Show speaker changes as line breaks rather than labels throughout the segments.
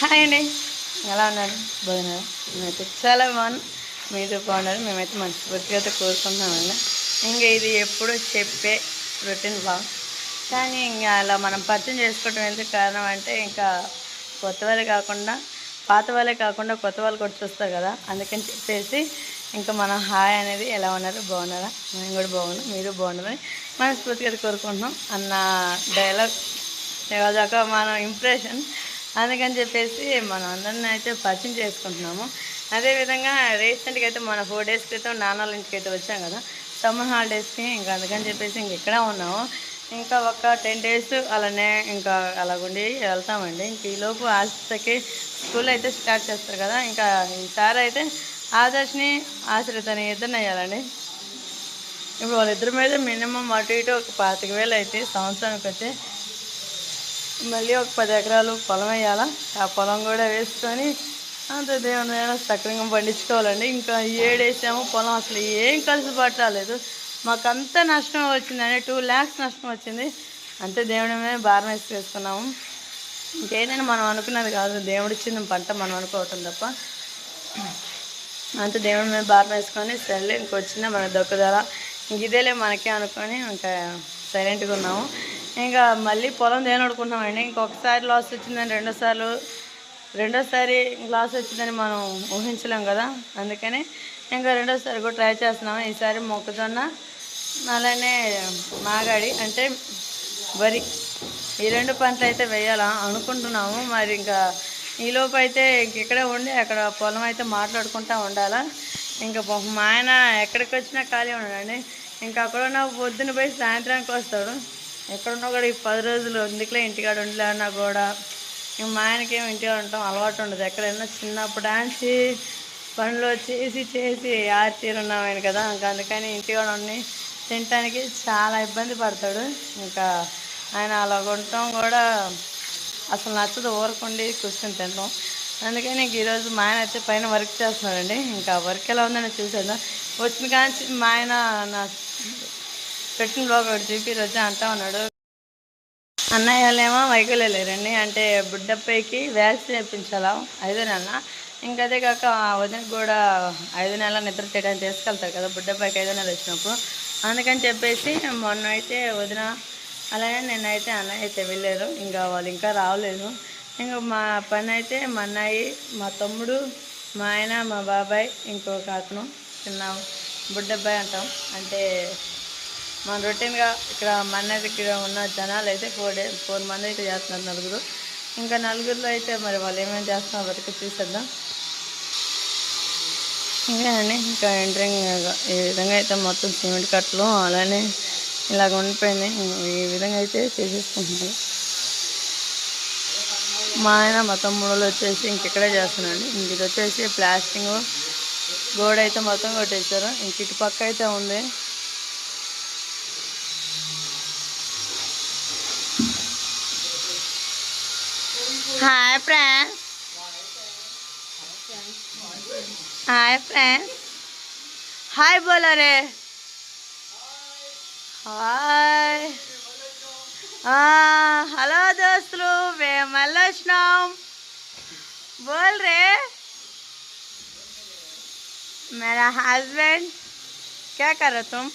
Hi అండి. ఎలా ఉన్నారు? బాగున్నారు? మేమైతే చాలా బాగున్నాం. మీతో బాగున్నారు మేమైతే మనస్ఫూర్తిగా అయితే కోరుకుంటున్నామండి. ఇంకా ఇది ఎప్పుడు చెప్పే రొటీన్ బాగా కానీ ఇంకా అలా మనం పరిచయం చేసుకోవటం ఎందుకు కారణం అంటే ఇంకా కొత్త వాళ్ళే కాకుండా పాత వాళ్ళే కాకుండా కొత్త వాళ్ళు కూడా చూస్తారు కదా. అందుకని చెప్పేసి ఇంకా మనం హాయ్ అనేది ఎలా ఉన్నారు? బాగున్నారా? మేము కూడా బాగున్నాం. మీరు బాగున్నారని మనస్ఫూర్తిగా కోరుకుంటున్నాం. అన్న డైలాగ్ దాకా మన ఇంప్రెషన్ అందుకని చెప్పేసి మనం అందరిని అయితే పరిచయం చేసుకుంటున్నాము. అదేవిధంగా రీసెంట్గా అయితే మన ఫోర్ డేస్ క్రితం నాన్నల ఇంటికి అయితే వచ్చాం కదా. సమ్మర్ హాలిడేస్కి ఇంకా అందుకని చెప్పేసి ఇంక ఇక్కడే ఉన్నాము. ఇంకా ఒక టెన్ డేస్ అలానే ఇంకా అలాగుండి వెళ్తామండి. ఇంక ఈలోపు ఆశ్రితకి స్కూల్ అయితే స్టార్ట్ చేస్తారు కదా. ఇంకా ఈసారి అయితే ఆదర్శ్ని ఆశ్రితని ఇద్దరిని అయ్యాలండి ఇప్పుడు వాళ్ళిద్దరి మీద మినిమం అటు ఇటు ఒక పాతిక వేలు అయితే సంవత్సరానికి వచ్చి మళ్ళీ ఒక పది ఎకరాలు పొలం వేయాలా? ఆ పొలం కూడా వేసుకొని అంత దేవునైనా సక్రంగా పండించుకోవాలండి. ఇంకా ఏడేసాము పొలం అసలు ఏం కలిసి పట్టలేదు. మాకు అంత నష్టం వచ్చిందండి. టూ ల్యాక్స్ నష్టం వచ్చింది. అంతే దేవుడమే మీద భారం వేసి వేసుకున్నాము. ఇంకేదైనా మనం అనుకున్నది కాదు. దేవుడు పంట మనం అనుకోవటం తప్ప. అంత దేవుడి మీద భారం వేసుకొని సరే ఇంకొచ్చిందా మన దొక్కదల. ఇంక ఇదేలే మనకే అనుకొని ఇంకా సైలెంట్గా ఉన్నాము. ఇంకా మళ్ళీ పొలం దేనడుకుంటున్నామండి ఇంకొకసారి లాస్ వచ్చిందని రెండోసార్లు రెండోసారి లాస్ వచ్చిందని మనం ఊహించలేం కదా. అందుకని ఇంకా రెండోసారి కూడా ట్రై చేస్తున్నాము ఈసారి మొక్కజొన్న అలానే మాగాడి అంటే వరి. ఈ రెండు పంటలు అయితే వేయాలా అనుకుంటున్నాము. మరి ఇంకా ఈలోపు అయితే ఇంకెక్కడే ఉండి అక్కడ పొలం అయితే మాట్లాడుకుంటా ఉండాలా. ఇంకా మా ఆయన ఎక్కడికి వచ్చినా ఖాళీ ఉండడండి. ఇంకా అక్కడ ఉన్న పొద్దున పోయి సాయంత్రానికి వస్తాడు. ఎక్కడున్నా కూడా ఈ పది రోజులు ఎందుకులే ఇంటికాడ ఉండలేనా కూడా. ఇంక మా ఆయనకేం ఇంటికాడ ఉంటాం అలవాటు ఉండదు. ఎక్కడైనా చిన్నప్పుడు డాన్స్ పనులు చేసి చేసి ఆర్చీరున్నాం ఆయన కదా. ఇంకా అందుకని ఇంటికాడ ఉండి తినటానికి చాలా ఇబ్బంది పడతాడు. ఇంకా ఆయన అలా ఉండటం కూడా అసలు నచ్చదు. ఊరకుండి కూర్చొని తింటాం అందుకని ఇంక ఈరోజు మా ఆయన అయితే పైన వర్క్ చేస్తున్నాడండి. ఇంకా వర్క్ ఎలా ఉందని చూసేద్దాం. వచ్చిన కానీ మా ఆయన నా పెట్టిన బ్లాగ్ ఒకటి చూపి అంటా ఉన్నాడు. అన్నయ్య వాళ్ళేమో వైకల్ వెళ్ళారండి అంటే బుడ్డప్పయ్యకి వ్యాక్సిన్ వేయించాలా ఐదు నెల ఇంకా అదే కాక వదినకి కూడా ఐదు నెలల నిద్ర చేయడానికి తీసుకెళ్తారు కదా బుడ్డప్పయ్యకి ఐదు నెలలు వచ్చినప్పుడు. అందుకని చెప్పేసి మొన్న అయితే వదిన అలాగే నేనైతే అన్నయ్య అయితే వెళ్ళారు. ఇంకా వాళ్ళు ఇంకా రావలేదు. ఇంకా మా పని అయితే మా అన్నయ్య మా తమ్ముడు మా ఆయన మా బాబాయ్ ఇంకొక అతను చిన్న బుడ్డబ్బాయి అంటాం. అంటే మన రొటీన్గా ఇక్కడ మన దగ్గర ఉన్న జనాలు అయితే ఫోర్ డే ఫోర్ మంది అయితే చేస్తున్నారు నలుగురు. ఇంకా నలుగురిలో అయితే మరి వాళ్ళు ఏమేమి చేస్తున్నారో వరకు చూసేద్దాం. ఇంకా అండి ఇంకా ఎంట్రింగ్ ఈ విధంగా అయితే మొత్తం సిమెంట్ కట్టలు అలానే ఇలాగ ఉండిపోయింది ఈ విధంగా అయితే చేసేసుకుంటున్నారు మా ఆయన మా తమ్ముళ్ళు వచ్చేసి ఇంకెక్కడే చేస్తున్నాండి. ఇంక ఇది వచ్చేసి ప్లాస్టింగ్ గోడ అయితే మొత్తం కొట్టేశారు. ఇంక ఇటు పక్క అయితే ఉంది. हाय फ्रेंड हाय बोलो रे हाय हेलो दोस्तों. मैं मलशनाम बोल रहे मेरा हस्बैंड क्या कर रहे तुम?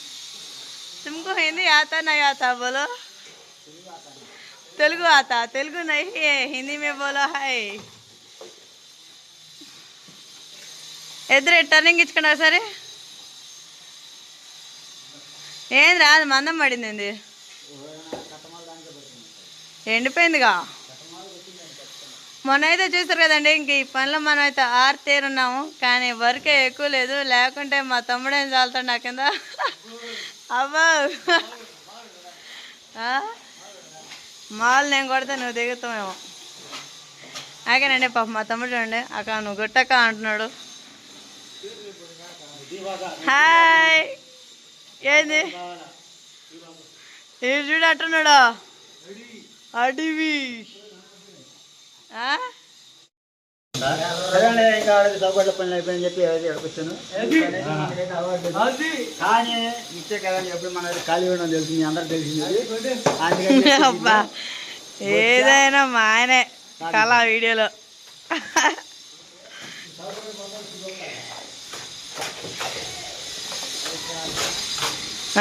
तुमको हिंदी आता नहीं आता, बोलो. तेलुगु आता, तेलुगु नहीं है, हिंदी में बोलो हाय ఎదురు టర్నింగ్ ఇచ్చుకున్నా సరే? ఏం రాదు మందం పడింది ఏంది? ఎండిపోయిందిగా? మొన్న అయితే చూస్తారు కదండి ఇంక ఈ పనిలో మనం అయితే ఆరు తీరున్నాము కానీ వర్కే ఎక్కువ లేదు. లేకుంటే మా తమ్ముడు ఏం చాలుతాడు నా కింద? అబ్బా! మాల్ నేను కొడితే నువ్వు దిగుతామేమో అకేనండి పాప మా తమ్ముడు చూడండి. అక్క నువ్వు గుట్టక్క అంటున్నాడు. హాయ్. ఏంది? ఇది చూడు అంటున్నాడా? అడివి?
సరేలే, ఇంకా పనులు అయిపోయిందని చెప్పి వచ్చాను కానీ ఇచ్చే కదండి ఎప్పుడు మన ఖాళీ ఉండడం తెలిసింది అందరికి తెలిసింది
ఏదైనా మా ఆయనే కళ వీడియోలో.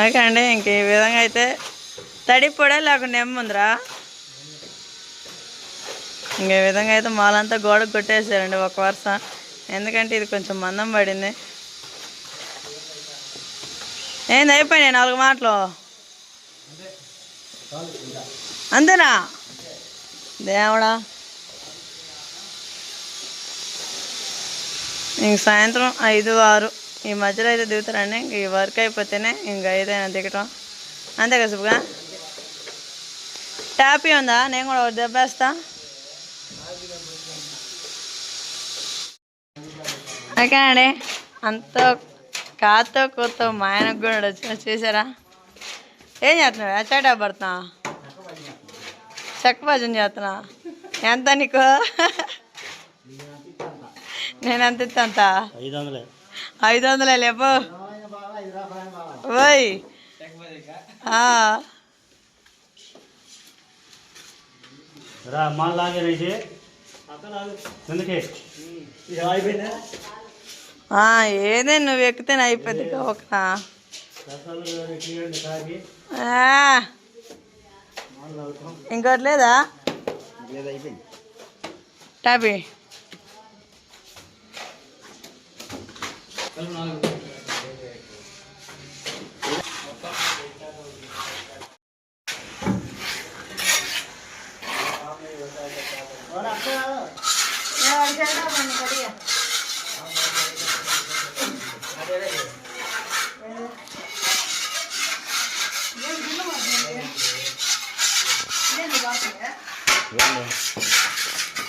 ఓకే అండి ఇంక ఈ విధంగా అయితే తడిపొడే లేకుండా ఏముందిరా ఇంక ఈ విధంగా అయితే మాలంతా గోడకు కొట్టేసారండి ఒక వరుస. ఎందుకంటే ఇది కొంచెం మందం పడింది. ఏంది అయిపోయినాయి నాలుగు మాటలు? అంతేనా? దేవుడా. ఇంక సాయంత్రం ఐదు ఆరు. ఈ మధ్యలో అయితే దిగుతారండి. ఇంక ఈ వర్క్ అయిపోతేనే ఇంక ఐదైనా దిగటం. అంతే కదా సుబ్బుగా? ట్యాపీ ఉందా? నేను కూడా ఒకటి దెబ్బేస్తా. ఓకే అండి. అంత కాతో కూతో మా ఆయనకు కూడా చూసారా? ఏం చేస్తున్నావు? అచ్చాటా పడుతున్నా చెక్క భజన చేస్తున్నా. ఎంత నీకు? నేను ఎంత ఇస్తా అంత?
ఐదు వందలే.
ఐదు వందలే లేపు ఓయ్. ఏదే నువ్వు ఎక్కితేనే అయిపోద్ది ఒకనా ఇంకోటి లేదా?
అయిపోయింది.
టాపీ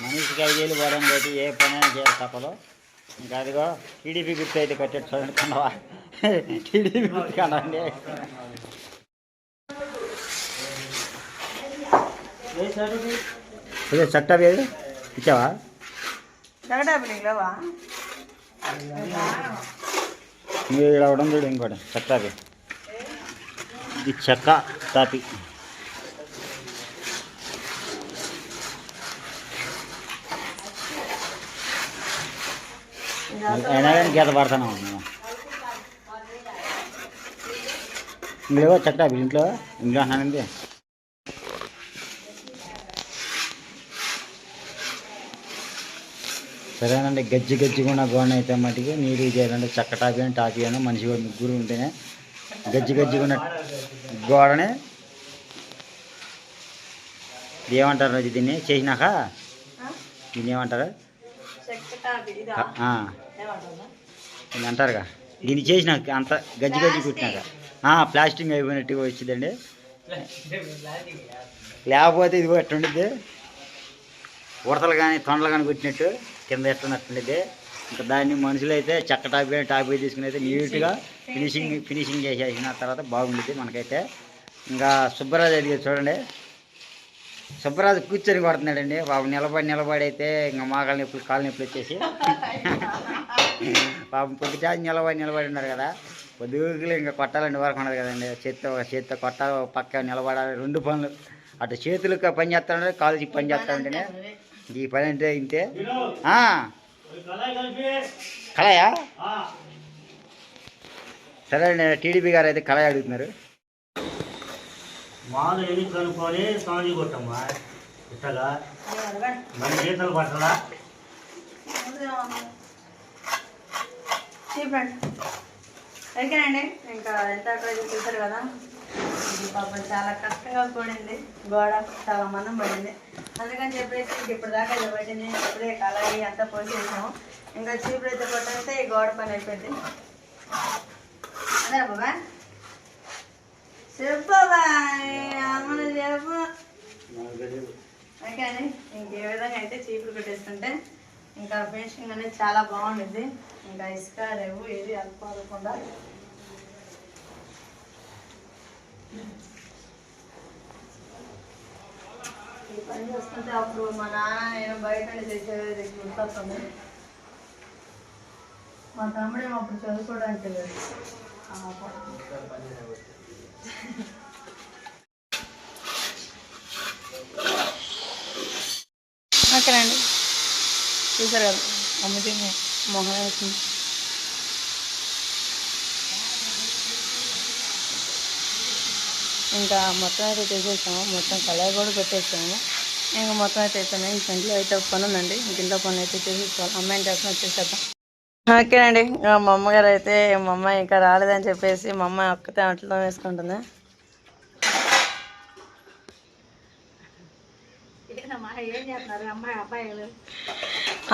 మనిషికి ఐదేళ్ళు వరం పెట్టి ఏ పని అయినా చేయాలి తప్పదు. ఇంకా అదిగో టీడీపీ గుర్తు అయితే కట్టాడు చూడండి కన్నవా టీడీపీ గుర్తు కనండి ఇదే? చట్ట వేరు ఇచ్చావా? ఇక్కడ అవడం చూడు ఇంకోటి చట్టాపి ఇది చెక్క తాపి. అయినా కానీ గీత పడతాను. ఇందులో చట్టాపి ఇంట్లో ఇంట్లో అన్నానండి సరేనండి గజ్జి గజ్జిగా ఉన్న గోడ అయితే మటుకు నీరు చేయాలంటే చక్క టాపి అని టాపి అని మనిషి ముగ్గురు ఉంటేనే గజ్జి గజ్జిగా ఉన్న గోడని ఇది ఏమంటారు రోజు దీన్ని? చేసినాక? దీన్ని ఏమంటారు? దీన్ని అంటారుగా దీన్ని చేసినాక అంత గజ్జి గజ్జి కుట్టినాక. ప్లాస్టింగ్ అయిపోయినట్టుగా వచ్చిందండి. లేకపోతే ఇది ఎట్టు ఉండిద్ది ఉడతలు కానీ తొండలు కానీ కుట్టినట్టు కింద ఎట్టున్నట్టుండిద్ది ఇంకా దాన్ని మనుషులు అయితే చెక్క టాపీ కానీ టాపీ తీసుకుని అయితే నీట్గా ఫినిషింగ్ ఫినిషింగ్ చేసేసిన తర్వాత బాగుండిద్ది మనకైతే. ఇంకా సుబ్బరాజు అది చూడండి. సుబ్బరాజు కూర్చొని కొడుతున్నాడండి. బాబు నిలబడి నిలబడి అయితే ఇంకా మాకాల నొప్పులు కాలు నొప్పులు వచ్చేసి. పాపం పొద్దుట నిలబడి నిలబడి ఉన్నారు కదా. పొద్దుగులు ఇంకా కొట్టాలండి వరకు ఉండదు కదండి. చేత్తో ఒక చేత్తో కొట్టాలి ఒక పక్క నిలబడాలి రెండు పనులు. అటు చేతులకు పని చేస్తాడు కాలు పని చేస్తా ఉంటేనే ఈ పని అంటే ఇంతే. ఆ, కళయా సరే అండి టీడీపీ గారు అయితే కళాయి అడుగుతున్నారు.
మాలు ఎన్ని కనుక్కొని సాంజీ కొట్టమ్మా. ఇట్టగా మరి గీతలు పట్టరా
చూపండి ఓకేనండి ఇంకా ఎంత చూసారు కదా? ఇది పాపం చాలా కష్టంగా కూడింది. గోడ చాలా మందం పడింది. అందుకని చెప్పేసి ఇంక ఇప్పుడు దాకా ఇది పట్టింది ఇప్పుడే కళాయి అంతా పోసేసాము. ఇంకా చీపురు అయితే కొట్టేస్తే ఈ గోడ పని అయిపోయింది. అదే బాబా? చెప్పు అమ్మను చెప్పు. ఓకే అండి ఇంకే విధంగా అయితే చీపురు పెట్టేస్తుంటే ఇంకా ఫినిషింగ్ అనేది చాలా బాగుంటుంది ఇంకా ఇసుక రేవు ఏది అనుకోకుండా. ఈ పని చూస్తుంటే అప్పుడు మా నాన్న నేను బయట చేసేది గుర్తొస్తుంది. మా తమ్ముడేమో అప్పుడు చదువుకోవడానికి వెళ్ళాడు. ఆ, ఓకేనండి చూసారు కదా అమ్మితే మొహం వేసింది ఇంకా మొత్తం అయితే చేసేసాము మొత్తం కళాయి కూడా పెట్టేసాము. ఇంకా మొత్తం అయితే అయిపోయినాయి. ఇంక ఇంట్లో అయితే పని ఉందండి ఇంక ఇంట్లో పని అయితే చేసేసుకోవాలి అమ్మాయిని చేసిన వచ్చేసేద్దాం ఓకేనండి మా అమ్మగారు అయితే మా అమ్మాయి ఇంకా రాలేదని చెప్పేసి మా అమ్మాయి ఒక్కతే అట్లా వేసుకుంటుంది.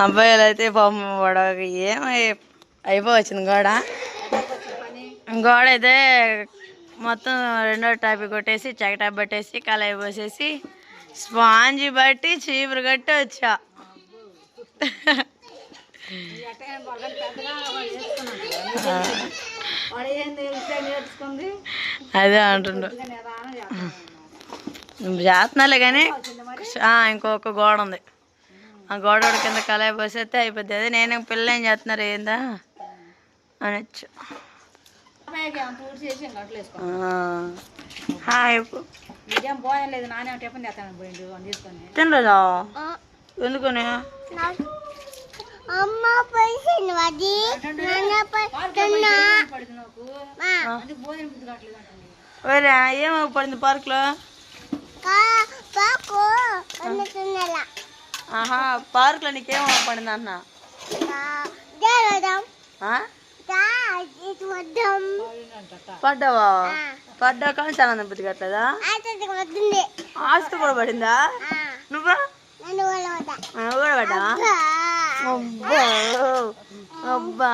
అబ్బాయిలు అయితే పాపం వాడు ఏం అయిపోవచ్చింది గోడ. గోడ అయితే మొత్తం రెండో టాపి కొట్టేసి చెక్క టాప్ పెట్టేసి కళాయి పోసేసి స్పాంజి బట్టి చీపురు కట్టి వచ్చా. అదే అంటుండు. చేస్తున్నాలే కానీ ఇంకొక గోడ ఉంది. ఆ గోడ కింద కళాయి పోసేస్తే అయిపోద్ది. అదే నేను పిల్ల ఏం చేస్తున్నారు ఏందా? అనొచ్చు. తినలేదా? ఎందుకని?
అమ్మ అది.
వేరే ఏమో పడింది పార్క్లో
పాకు అందుతున్నలా
ఆహా పార్క్లో నీకేమో పడింది అన్న? పడ్డావా? పడ్డా కానీ చాలా కట్టలేదా
అతడికి వద్దుంది
ఆస్తి కూడా పడిందా? నువ్వా? కూడా పడ్డా అబ్బా. అబ్బా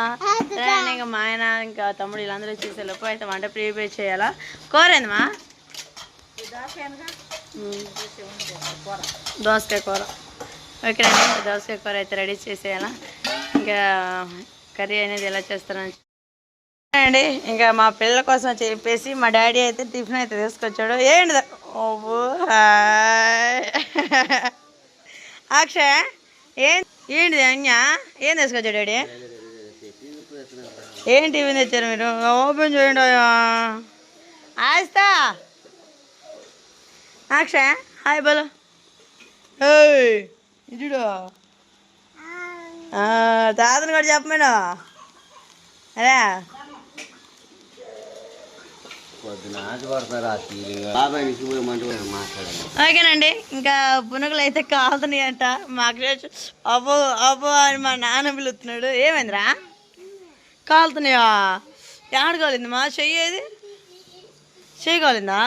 సరే అండి, ఇంకా మా ఆయన ఇంకా తమ్ముడు వీళ్ళందరూ వచ్చేసే లోపు అయితే వంట ప్రిపేర్ చేయాలా? కూరేందమ్మా. దోసకాయ కూర. ఓకేనండి ఇంకా దోసకాయ కూర అయితే రెడీ చేసేయాలా? ఇంకా కర్రీ అనేది ఎలా చేస్తారని అండి ఇంకా మా పిల్లల కోసం చెప్పేసి మా డాడీ అయితే టిఫిన్ అయితే తీసుకొచ్చాడు. ఏంటి ఓ అక్షయ్ ఏం ఏంటిది అన్యా? ఏం తీసుకొచ్చాడు డాడీ? ఏం టిఫిన్ తెచ్చారు మీరు? ఓపెన్ చేయండి అయ్యా. అక్షయ్ హాయ్ బలో. ఏయ్ ఇటుడు తాతను కూడా చెప్పమేను. అరే. ఓకేనండి ఇంకా పునుగులు అయితే కాలుతున్నాయి అంట మాకు అబ్బో అబ్బో అని మా నాన్న పిలుస్తున్నాడు. ఏమైందిరా? కాలుతున్నాయా? ఎక్కడ కాలింది మా చెయ్యి ఏది? చెయ్యి కాలిందా?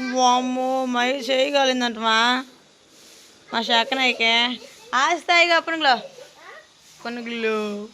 వామ్మో మై చేయగలిందంటమా మా. శాఖనైకే శాఖనాయికే. ఆస్తాయిగా కొన్ని పునుగులు.